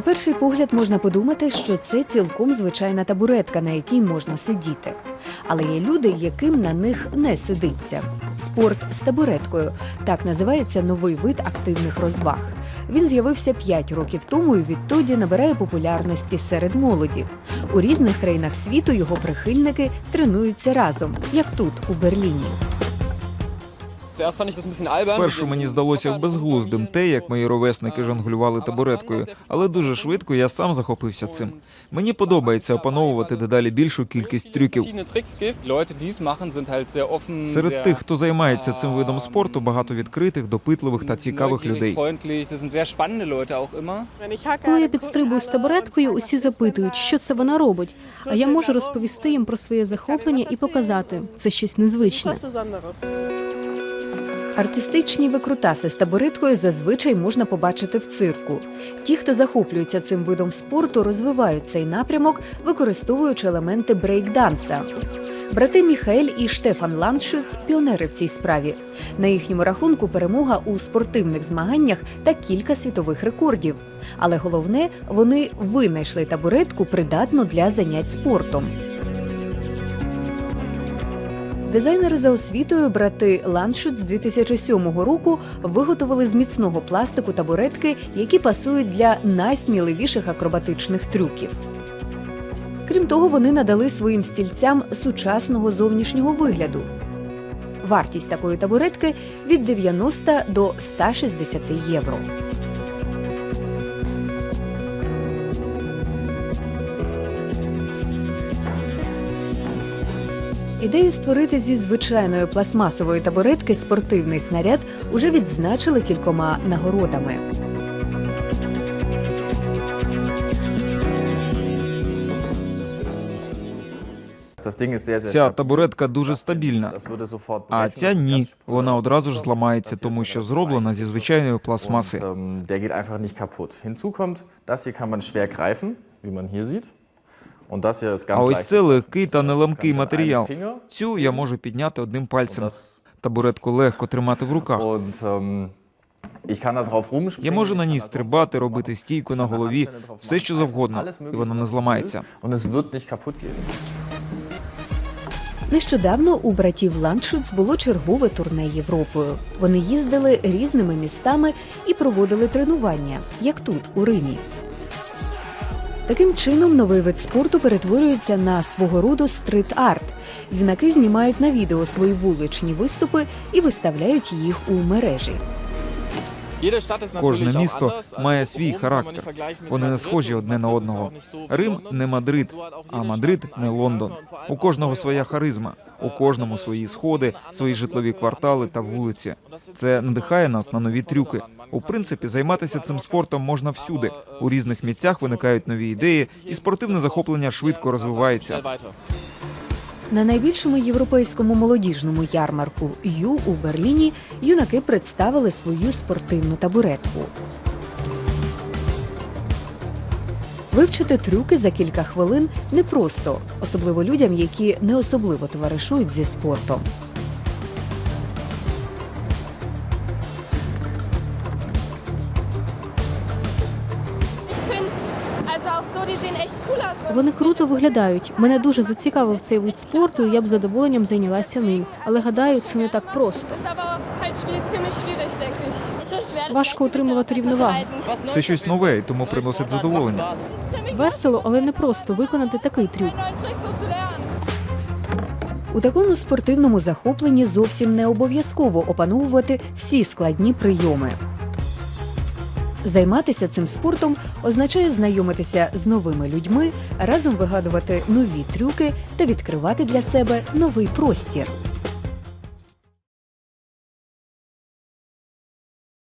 перший погляд можна подумати, що це цілком звичайна табуретка, на якій можна сидіти. Але є люди, яким на них не сидиться. Спорт з табуреткою так називається новий вид активних розваг. Він з'явився 5 років тому і відтоді набирає популярності серед молоді. У різних країнах світу його прихильники тренуються разом, як тут, у Берліні. Спершу мені здалося безглуздим те, як мої ровесники жонглювали табуреткою, але дуже швидко я сам захопився цим. Мені подобається опановувати дедалі більшу кількість трюків. Серед тих, хто займається цим видом спорту, багато відкритих, допитливих та цікавих людей. Коли я підстрибую з табуреткою, усі запитують, що це вона робить. А я можу розповісти їм про своє захоплення і показати це щось незвичне. Артистичні викрутаси з табуреткою зазвичай можна побачити в цирку. Ті, хто захоплюється цим видом спорту, розвивають цей напрямок, використовуючи елементи брейкданса. Брати Міхаель і Штефан Ландшюц – піонери в цій справі. На їхньому рахунку перемога у спортивних змаганнях та кілька світових рекордів. Але головне, вони винайшли табуретку придатну для занять спортом. Дизайнери за освітою брати Ландшут з 2007 року виготовили з міцного пластику табуретки, які пасують для найсміливіших акробатичних трюків. Крім того, вони надали своїм стільцям сучасного зовнішнього вигляду. Вартість такої табуретки від 90 до 160 євро. Ідею створити зі звичайної пластмасової табуретки спортивний снаряд уже відзначили кількома нагородами. Ця табуретка дуже стабільна, а ця ні. Вона одразу ж зламається, тому що зроблена зі звичайної пластмаси. Der geht einfach nicht kaputt. Hinzu kommt, das hier kann man schwer greifen, wie man hier sieht. Und das hier ist А ось це легкий та неламкий матеріал. Цю я можу підняти одним пальцем. Табуретку легко тримати в руках. Rumspringen. Я можу на ній стрибати, робити стійку на голові, все що завгодно, і вона не зламається. Нещодавно у братів Ландшуц було чергове турне Європою. Вони їздили різними містами і проводили тренування, як тут, у Римі. Таким чином, новий вид спорту перетворюється на свого роду стрит-арт. Юнаки знімають на відео свої вуличні виступи і виставляють їх у мережі. Кожне місто має свій характер. Вони не схожі одне на одного. Рим не Мадрид, а Мадрид не Лондон. У кожного своя харизма, у кожному свої сходи, свої житлові квартали та вулиці. Це надихає нас на нові трюки. У принципі, займатися цим спортом можна всюди. У різних місцях виникають нові ідеї, і спортивне захоплення швидко розвивається. На найбільшому європейському молодіжному ярмарку Ю у Берліні юнаки представили свою спортивну табуретку. Вивчити трюки за кілька хвилин непросто, особливо людям, які не особливо товаришують зі спортом. Вони круто виглядають. Мене дуже зацікавив цей вид спорту, і я б з задоволенням зайнялася ним. Але гадаю, це не так просто. Важко утримувати рівновагу. Це щось нове, і тому приносить задоволення. Весело, але не просто виконати такий трюк. У такому спортивному захопленні зовсім не обов'язково опановувати всі складні прийоми. Займатися цим спортом означає знайомитися з новими людьми, разом вигадувати нові трюки та відкривати для себе новий простір.